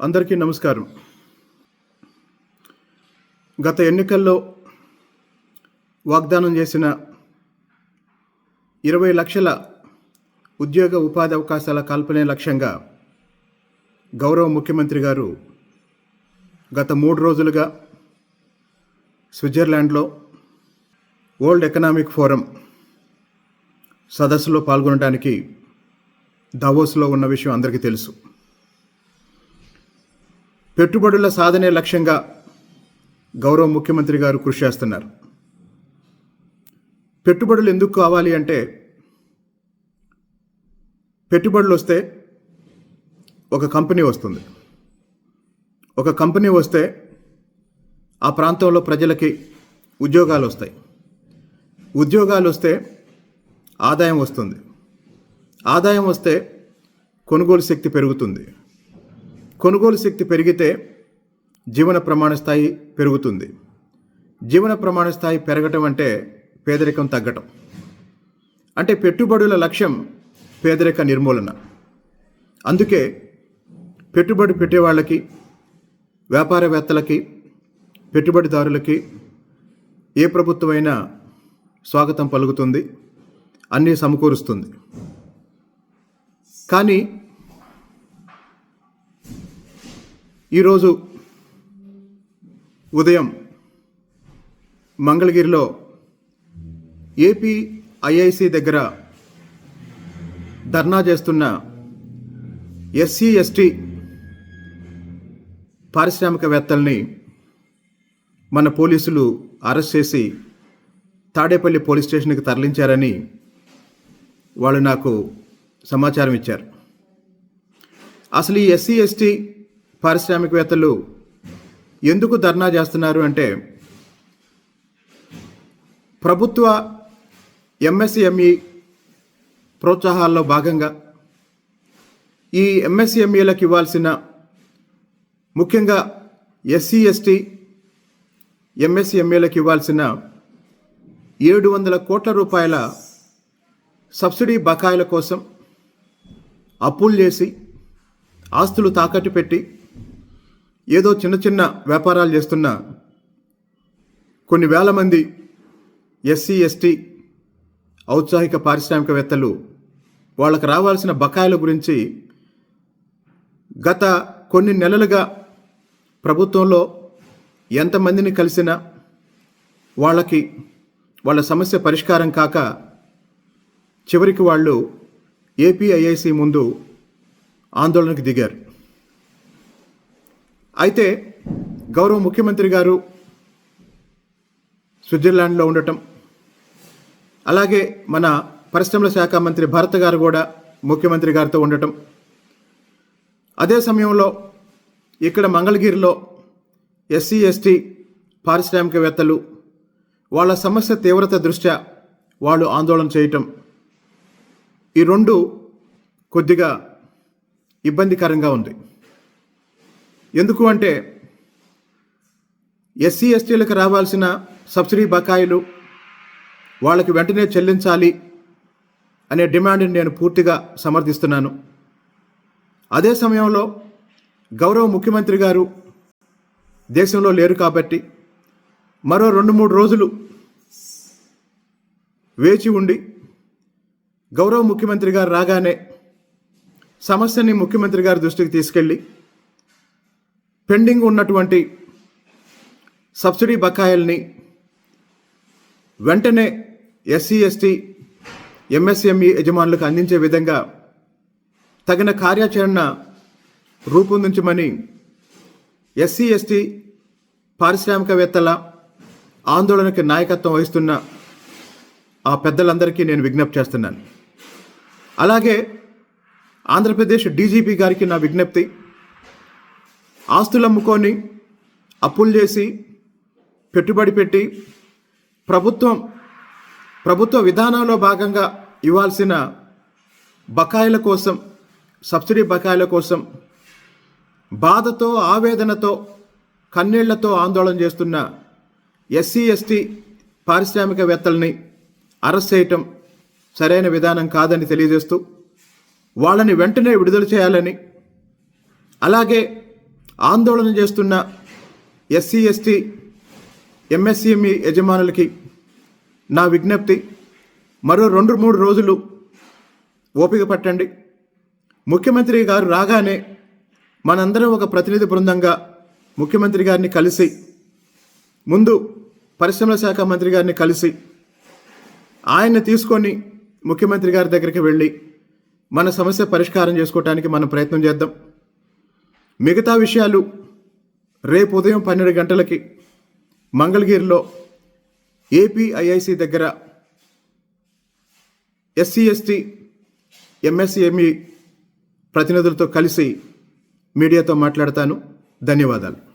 అందరికీ నమస్కారం. గత ఎన్నికల్లో వాగ్దానం చేసిన ఇరవై లక్షల ఉద్యోగ ఉపాధి అవకాశాల కల్పనే లక్ష్యంగా గౌరవ ముఖ్యమంత్రి గారు గత మూడు రోజులుగా స్విట్జర్లాండ్లో వరల్డ్ ఎకనామిక్ ఫోరం సదస్సులో పాల్గొనడానికి దావోస్లో ఉన్న విషయం అందరికీ తెలుసు. పెట్టుబడుల సాధనే లక్ష్యంగా గౌరవ ముఖ్యమంత్రి గారు కృషి చేస్తున్నారు. పెట్టుబడులు ఎందుకు కావాలి అంటే పెట్టుబడులు వస్తే ఒక కంపెనీ వస్తుంది. ఒక కంపెనీ వస్తే ఆ ప్రాంతంలో ప్రజలకి ఉద్యోగాలు వస్తాయి. ఉద్యోగాలు వస్తే ఆదాయం వస్తుంది. ఆదాయం వస్తే కొనుగోలు శక్తి పెరుగుతుంది. కొనుగోలు శక్తి పెరిగితే జీవన ప్రమాణ స్థాయి పెరుగుతుంది. జీవన ప్రమాణ స్థాయి పెరగటం అంటే పేదరికం తగ్గటం. అంటే పెట్టుబడుల లక్ష్యం పేదరిక నిర్మూలన. అందుకే పెట్టుబడి పెట్టేవాళ్ళకి వ్యాపారవేత్తలకి పెట్టుబడిదారులకి ఏ ప్రభుత్వమైనా స్వాగతం పలుకుతుంది అన్నీ సమకూరుస్తుంది. కానీ ఈరోజు ఉదయం మంగళగిరిలో ఏపీ ఐఐసి దగ్గర ధర్నా చేస్తున్న ఎస్సీ ఎస్టీ పారిశ్రామికవేత్తల్ని మన పోలీసులు అరెస్ట్ చేసి తాడేపల్లి పోలీస్ స్టేషన్కి తరలించారని వాళ్ళు నాకు సమాచారం ఇచ్చారు. అసలు ఈ ఎస్సీ ఎస్టీ పారిశ్రామికవేత్తలు ఎందుకు ధర్నా చేస్తున్నారు అంటే ప్రభుత్వ ఎంఎస్ఎంఈ ప్రోత్సాహాల్లో భాగంగా ఈ ఎంఎస్ఎంఈలకు ఇవ్వాల్సిన ముఖ్యంగా ఎస్సీ ఎస్టీ ఎంఎస్ఎంఈలకు ఇవ్వాల్సిన ఏడు వందల కోట్ల రూపాయల సబ్సిడీ బకాయిల కోసం అప్పులు చేసి ఆస్తులు తాకట్టు పెట్టి ఏదో చిన్న చిన్న వ్యాపారాలు చేస్తున్న కొన్ని వేల మంది ఎస్సీ ఎస్టీ ఔత్సాహిక పారిశ్రామికవేత్తలు వాళ్ళకు రావాల్సిన బకాయిల గురించి గత కొన్ని నెలలుగా ప్రభుత్వంలో ఎంతమందిని కలిసినా వాళ్ళకి వాళ్ళ సమస్య పరిష్కారం కాక చివరికి వాళ్ళు ఏపీఐఐసి ముందు ఆందోళనకు దిగారు. అయితే గౌరవ ముఖ్యమంత్రి గారు స్విట్జర్లాండ్లో ఉండటం అలాగే మన పరిశ్రమల శాఖ మంత్రి భరత్ గారు కూడా ముఖ్యమంత్రి గారితో ఉండటం. అదే సమయంలో ఇక్కడ మంగళగిరిలో ఎస్సీ ఎస్టీ పారిశ్రామికవేత్తలు వాళ్ళ సమస్య తీవ్రత దృష్ట్యా వాళ్ళు ఆందోళన చేయటం. ఈ రెండు కొద్దిగా ఇబ్బందికరంగా ఉంది. ఎందుకు అంటే ఎస్సీ ఎస్టీలకు రావాల్సిన సబ్సిడీ బకాయిలు వాళ్ళకి వెంటనే చెల్లించాలి అనే డిమాండ్ని నేను పూర్తిగా సమర్థిస్తున్నాను. అదే సమయంలో గౌరవ ముఖ్యమంత్రి గారు దేశంలో లేరు కాబట్టి మరో రెండు మూడు రోజులు వేచి ఉండి గౌరవ ముఖ్యమంత్రి గారు రాగానే సమస్యని ముఖ్యమంత్రి గారి దృష్టికి తీసుకెళ్ళి పెండింగ్ ఉన్నటువంటి సబ్సిడీ బకాయిల్ని వెంటనే ఎస్సీ ఎస్టీ ఎంఎస్ఎంఈ యజమానులకు అందించే విధంగా తగిన కార్యాచరణ రూపొందించమని ఎస్సీ ఎస్టీ పారిశ్రామికవేత్తల ఆందోళనకి నాయకత్వం వహిస్తున్న ఆ పెద్దలందరికీ నేను విజ్ఞప్తి చేస్తున్నాను. అలాగే ఆంధ్రప్రదేశ్ డీజీపీ గారికి నా విజ్ఞప్తి. ఆస్తులు అమ్ముకొని అప్పులు చేసి పెట్టుబడి పెట్టి ప్రభుత్వం ప్రభుత్వ విధానంలో భాగంగా ఇవ్వాల్సిన బకాయిల కోసం సబ్సిడీ బకాయిల కోసం బాధతో ఆవేదనతో కన్నీళ్ళతో ఆందోళన చేస్తున్న ఎస్సీ ఎస్టీ పారిశ్రామికవేత్తల్ని అరెస్ట్ చేయటం సరైన విధానం కాదని తెలియజేస్తూ వాళ్ళని వెంటనే విడుదల చేయాలని అలాగే ఆందోళన చేస్తున్న ఎస్సీ ఎస్టీ ఎంఎస్సిఎంఈ యజమానులకి నా విజ్ఞప్తి మరో రెండు మూడు రోజులు ఓపిక పట్టండి. ముఖ్యమంత్రి గారు రాగానే మనందరం ఒక ప్రతినిధి బృందంగా ముఖ్యమంత్రి గారిని కలిసి ముందు పరిశ్రమల శాఖ మంత్రి గారిని కలిసి ఆయన్ని తీసుకొని ముఖ్యమంత్రి గారి దగ్గరికి వెళ్ళి మన సమస్య పరిష్కారం చేసుకోవటానికి మనం ప్రయత్నం చేద్దాం. మిగతా విషయాలు రేపు ఉదయం పన్నెండు గంటలకి మంగళగిరిలో ఏపీఐఐసి దగ్గర ఎస్సీ ఎస్టీ ఎంఎస్సిఎంఈ ప్రతినిధులతో కలిసి మీడియాతో మాట్లాడతాను. ధన్యవాదాలు.